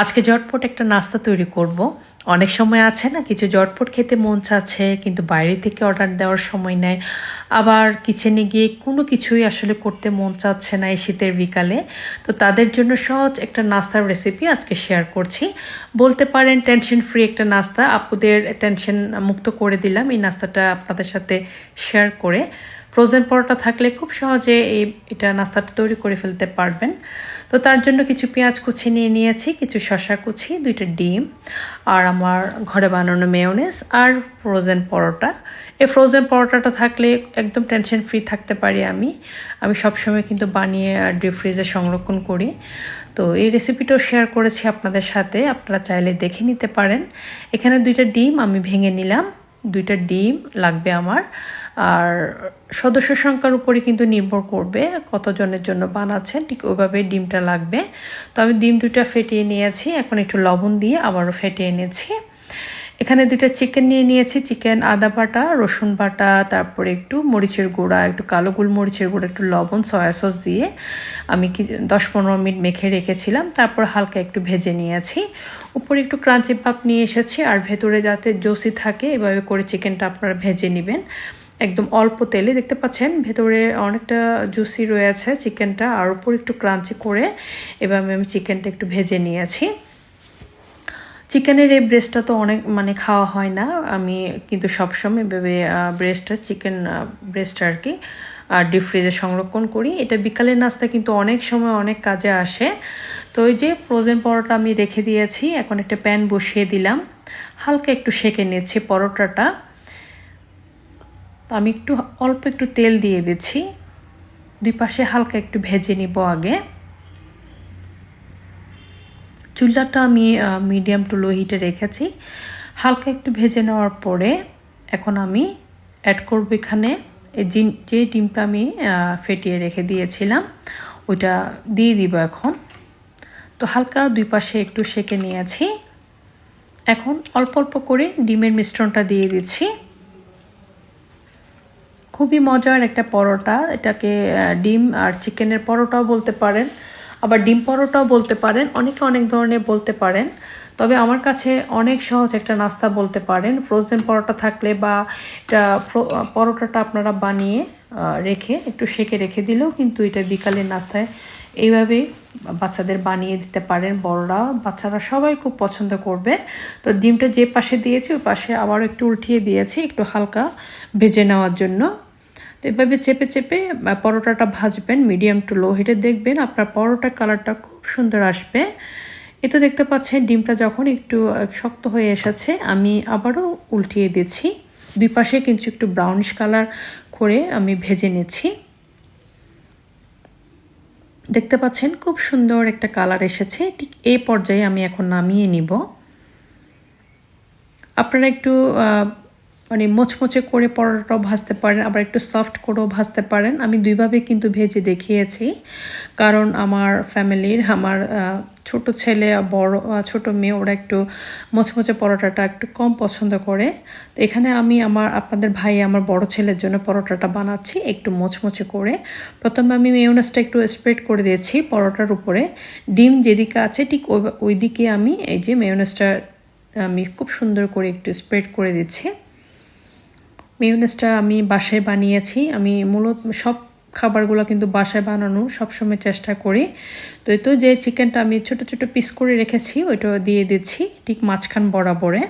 আজকে জটপট একটা নাস্তা তৈরি করব। অনেক সময় আছে না, কিছু জটপট খেতে মন চাচ্ছে, কিন্তু বাইরে থেকে অর্ডার দেওয়ার সময় নেয়। আবার কিচেনে গিয়ে কোনো কিছুই আসলে করতে মন চাচ্ছে না এই শীতের বিকালে। তো তাদের জন্য সহজ একটা নাস্তার রেসিপি আজকে শেয়ার করছি। বলতে পারেন টেনশন ফ্রি একটা নাস্তা। আপুদের টেনশন মুক্ত করে দিলাম এই নাস্তাটা আপনাদের সাথে শেয়ার করে। ফ্রোজেন পরোটা থাকলে খুব সহজে এই, এটা নাস্তাটা তৈরি করে ফেলতে পারবেন। তো তার জন্য কিছু পেঁয়াজ কুচি নিয়ে নিয়েছি, কিছু শশা কুচি, দুইটা ডিম, আর আমার ঘরে বানানো মেয়নেস আর ফ্রোজেন পরোটা। এই ফ্রোজেন পরোটাটা থাকলে একদম টেনশন ফ্রি থাকতে পারি আমি। আমি সবসময় কিন্তু বানিয়ে ডিপ ফ্রিজে সংরক্ষণ করি। তো এই রেসিপিটাও শেয়ার করেছি আপনাদের সাথে, আপনারা চাইলে দেখে নিতে পারেন। এখানে দুইটা ডিম আমি ভেঙে নিলাম, দুইটা ডিম লাগবে আমার। আর সদস্য সংখ্যার উপরে কিন্তু নির্ভর করবে কতজনের জন্য বানাচ্ছেন, ঠিক ওইভাবে ডিমটা লাগবে। তো আমি ডিম দুটা ফেটিয়ে নিয়েছি, এখন একটু লবণ দিয়ে আবারও ফেটিয়ে নিয়েছি এখানে দুটা চিকেন নিয়ে নিয়েছি, চিকেন আদা বাটা, রসুন বাটা, তারপরে একটু মরিচের গুঁড়া, একটু কালো মরিচের গুঁড়া, একটু লবণ, সয়া সস দিয়ে আমি কি দশ পনেরো মিনিট মেখে রেখেছিলাম, তারপর হালকা একটু ভেজে নিয়েছি। উপরে একটু ক্রাঞ্চি পাপ নিয়ে এসেছি, আর ভেতরে যাতে জোসি থাকে, এভাবে করে চিকেনটা আপনারা ভেজে নেবেন। একদম অল্প তেলে দেখতে পাচ্ছেন, ভেতরে অনেকটা জুসি রয়েছে চিকেনটা আর উপর একটু ক্রাঞ্চি করে এভাবে আমি চিকেনটা একটু ভেজে নিয়েছি। চিকেনের এই ব্রেস্টটা তো অনেক মানে খাওয়া হয় না, আমি কিন্তু সবসময় ভেবে ব্রেস্টটা চিকেন ব্রেস্ট আর কি, আর ডিপ ফ্রিজে সংরক্ষণ করি। এটা বিকালের নাস্তা কিন্তু অনেক সময় অনেক কাজে আসে। তো ওই যে ফ্রোজেন পরোটা আমি রেখে দিয়েছি, এখন একটা প্যান বসিয়ে দিলাম। হালকা একটু সেঁকে নিয়েছি পরোটাটা। তো আমি একটু অল্প একটু তেল দিয়ে দিচ্ছি। দুই পাশে হালকা একটু ভেজে নিব আগে। চুলাটা আমি মিডিয়াম টু লো হিটে রেখেছি। হালকা একটু ভেজে নেওয়ার পরে এখন আমি অ্যাড করব এখানে যে ডিমটা আমি ফেটিয়ে রেখে দিয়েছিলাম, ওইটা দিয়ে দিব এখন। তো হালকা দুই পাশে একটু সেকে নিয়েছি। এখন অল্প অল্প করে ডিমের মিশ্রণটা দিয়ে দিচ্ছি। খুবই মজার একটা পরোটা। এটাকে ডিম আর চিকেনের পরোটাও বলতে পারেন। আবার ডিম পরোটাও বলতে পারেন। অনেকে অনেক ধরনের বলতে পারেন। তবে আমার কাছে অনেক সহজ একটা নাস্তা বলতে পারেন। ফ্রোজেন পরোটা থাকলে বা এটা পরোটাটা আপনারা বানিয়ে রেখে, একটু সেকে রেখে দিলেও কিন্তু এটা বিকালের নাস্তায় এইভাবেই বাচ্চাদের বানিয়ে দিতে পারেন। বড়রা, বাচ্চারা সবাই খুব পছন্দ করবে। তো ডিমটা যে পাশে দিয়েছি, ওই পাশে আবার একটু উল্টিয়ে দিয়েছি, একটু হালকা ভেজে নেওয়ার জন্য। এভাবে চেপে চেপে পরোটাটা ভাজবেন মিডিয়াম টু লো হিটে দেখবেন আপনার পরোটার কালারটা খুব সুন্দর আসবে। এ তো দেখতে পাচ্ছেন, ডিমটা যখন একটু শক্ত হয়ে এসেছে, আমি আবারও উল্টিয়ে দিচ্ছি। দুই পাশে কিন্তু একটু ব্রাউনিশ কালার করে আমি ভেজে নিচ্ছি। দেখতে পাচ্ছেন, খুব সুন্দর একটা কালার এসেছে। ঠিক এই পর্যায়ে আমি এখন নামিয়ে নিব। আপনারা একটু মানে মোচমোচে করে পরোটাও ভাজতে পারেন, আবার একটু সফট করেও ভাজতে পারেন। আমি দুইভাবে কিন্তু ভেজে দেখিয়েছি। কারণ আমার ফ্যামিলির, আমার ছোট ছেলে বড় ছোট মেয়ে, ওরা একটু মোচমোচে পরোটাটা একটু কম পছন্দ করে। তো এখানে আমি আমার, আপনাদের ভাই আমার বড় ছেলের জন্য পরোটাটা বানাচ্ছি একটু মোচমোচে করে। প্রথমে আমি মেয়নাসটা একটু স্প্রেড করে দিয়েছি পরোটার উপরে। ডিম যেদিকে আছে ঠিক ওই দিকে আমি এই যে মেয়নাসটা আমি খুব সুন্দর করে একটু স্প্রেড করে দিচ্ছি। মেয়নেসটা আমি বাসায় বানিয়েছি। আমি মূলত সব খাবারগুলো কিন্তু বাসায় বানানো সবসময় চেষ্টা করি। তো এই তো যে চিকেনটা আমি ছোট ছোট পিস করে রেখেছি, ওইটা দিয়ে দিচ্ছি ঠিক মাঝখান বরাবরে।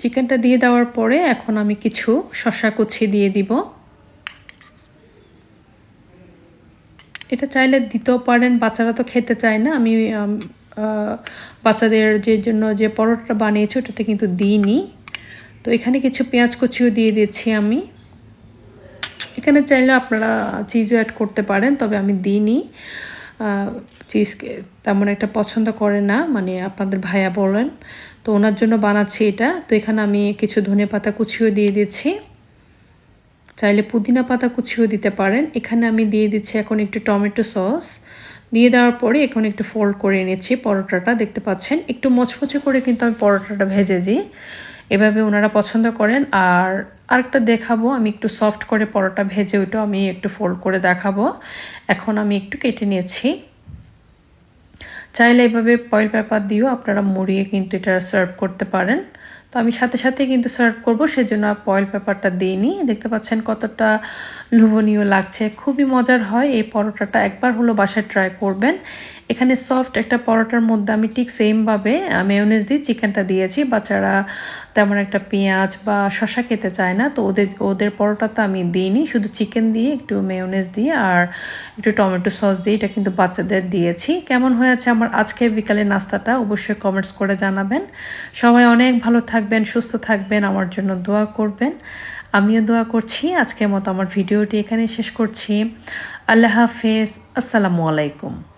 চিকেনটা দিয়ে দেওয়ার পরে এখন আমি কিছু শশা কুচি দিয়ে দিব। এটা চাইলে দিতেও পারেন, বাচ্চারা তো খেতে চায় না। আমি বাচ্চাদের যে জন্য যে পরোটাটা বানিয়েছি, ওটাতে কিন্তু দিইনি। তো এখানে কিছু পেঁয়াজ কুচিও দিয়ে দিচ্ছি আমি। এখানে চাইলে আপনারা চিজও অ্যাড করতে পারেন, তবে আমি দিইনি। চিজ তেমন একটা পছন্দ করে না মানে আপনাদের ভাইয়া বলেন। তো ওনার জন্য বানাচ্ছি এটা। তো এখানে আমি কিছু ধনে পাতা কুচিও দিয়ে দিচ্ছি চাইলে পুদিনা পাতা কুচিও দিতে পারেন। এখানে আমি দিয়ে দিচ্ছি এখন একটু টমেটো সস। দিয়ে দেওয়ার পরে এখন একটু ফোল্ড করে নিচ্ছি পরোটাটা, দেখতে পাচ্ছেন। একটু মচমচে করে কিন্তু আমি পরোটাটা ভেজেছি এভাবে ওনারা পছন্দ করেন। আর আরেকটা দেখাবো, আমি একটু সফট করে পরোটা ভেজে ওইটা আমি একটু ফোল্ড করে দেখাবো। এখন আমি একটু কেটে নিয়েছি। চাইলে এভাবে পয়েল পেপার দিয়েও আপনারা মুড়িয়ে কিন্তু এটা সার্ভ করতে পারেন। তো আমি সাথে সাথে কিন্তু সার্ভ করব, সেজন্য পয়েল পেপারটা দিইনি দেখতে পাচ্ছেন কতটা লোভনীয় লাগছে। খুবই মজার হয়। এই পরোটাটা একবার হলো বাসায় ট্রাই করবেন। এখানে সফট একটা পরোটার মধ্যে আমি ঠিক সেমভাবে মেয়নেজ দিয়ে চিকেনটা দিয়েছি। বাচ্চারা তেমন একটা পেঁয়াজ বা শশা খেতে চায় না, তো ওদের ওদের পরোটাতে আমি দিইনি শুধু চিকেন দিয়ে, একটু মেয়নেজ দিয়ে আর একটু টমেটো সস দিয়ে এটা কিন্তু বাচ্চাদের দিয়েছি। কেমন হয়েছে আমার আজকের বিকালের নাস্তাটা? অবশ্যই কমেন্টস করে জানাবেন। সবাই অনেক ভালো থাকবেন, সুস্থ থাকবেন, আমার জন্য দোয়া করবেন। আমিও দোয়া করছি। আজকের মতো আমার ভিডিওটি এখানে শেষ করছি। আল্লাহ হাফেজ। আসসালামু আলাইকুম।